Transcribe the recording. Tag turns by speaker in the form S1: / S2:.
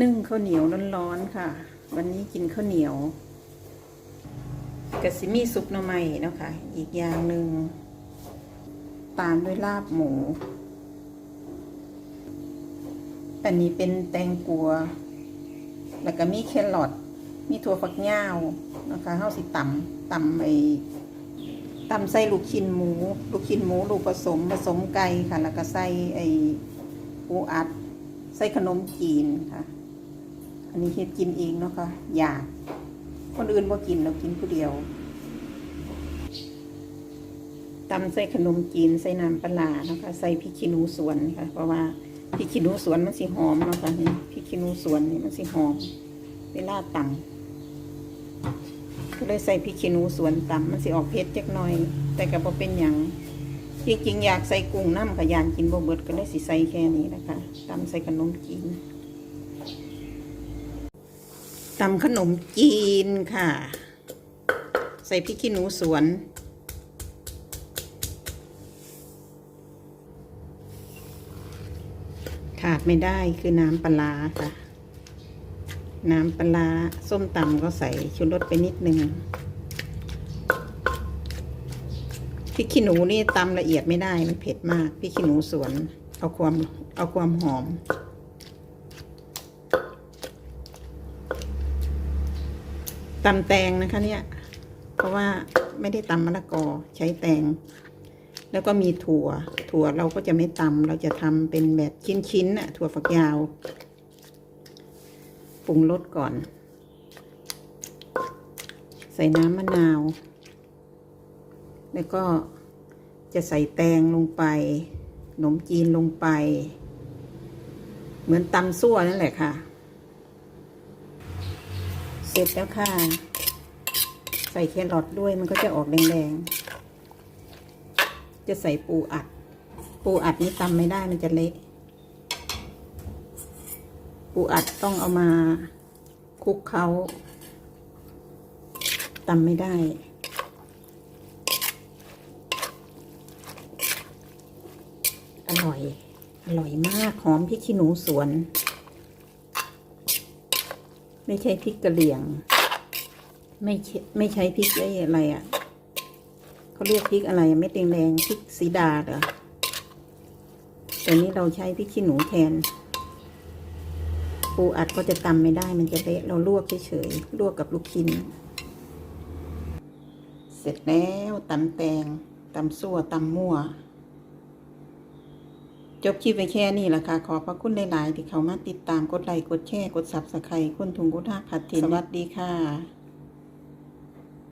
S1: นึ่งข้าวเหนียวร้อนๆค่ะ วันนี้กินข้าวเหนียวกะซิมีซุปหน่อไม้นะคะอีกอย่างหนึ่งตามด้วยลาบหมู อันนี้เป็นแตงกัว แล้วก็มีแครอทมีถั่วฝักยาวนะคะเฮาวสิตำตำไอ้ตำใส่ลูกชิ้นหมู ลูกชิ้นหมูลูกผสมผสมไก่ค่ะ แล้วก็ใส่ไอ้ปูอัด ใส่ขนมจีนค่ะ อันนี้เฮ็ดกินเองเนาะค่ะอยาก คนอื่นบ่กินเรากินผู้เดียวตำใส่ขนมจีนใส่น้ำปลาร้าเนาะคะใส่พริกขี้หนูสวนค่ะ เพราะว่าพริกขี้หนูสวนมันสิหอมเนาะค่ะนี่พริกขี้หนูสวนนี่มันสิหอม เวลาตำก็เลยใส่พริกขี้หนูสวนตำมันสิออกเผ็ดจักหน่อย แต่ก็บ่เป็นหยังจริงอยากใส่กุ้งน้ำกับยานกินบ่เบิดก็เลยสิใส่แค่นี้นะคะตำใส่ขนมจีน ตำขนมจีนค่ะ ใส่พริกขี้หนูสวน ขาดไม่ได้คือน้ำปลาค่ะ น้ำปลาร้าส้มตำก็ใส่ชูรสไปนิดนึงพริกขี้หนูนี่ตำละเอียดไม่ได้มันเผ็ดมากพริกขี้หนูสวน เอาความเอาความหอม ตำแตงนะคะเนี่ย เพราะว่าไม่ได้ตำมะละกอใช้แตง แล้วก็มีถั่ว ถั่วเราก็จะไม่ตำเราจะทำเป็นแบบชิ้นๆน่ะถั่วฝักยาวปรุงรสก่อน ใส่น้ำมะนาว แล้วก็จะใส่แตงลงไปขนมจีนลงไป เหมือนตำซั่วนั่นแหละค่ะ เสร็จแล้วค่ะ ใส่แครอทด้วยมันก็จะออกแดงๆ จะใส่ปูอัด ปูอัดนี่ตำไม่ได้มันจะเละปูอัดต้องเอามาคลุกเขาตำไม่ได้ อร่อย อร่อยมาก หอมพริกขี้หนูสวน ไม่ใช่พริกกะเหรี่ยง ไม่ใช่ไม่ใช้พริกอะไรอะ่ะเขาเรียกพริกอะไรอะเม็ดแดงๆพริกสีดาเหรอแต่นี้เราใช้พริกขี้หนูแทน ปูอัดก็จะตำไม่ได้มันจะเละเราลวกเฉยๆลวกกับลูกชิ้น เสร็จแล้วตำแตงตำซั่วตำมั่ว จบคลิปไปแค่นี้แหละค่ะ ขอพระคุณหลาย ๆ ที่เขามาติดตามกดไลค์กดแชร์กดซับสไครต์คนทุงกดท่าผัดทินสวัสดีค่ะ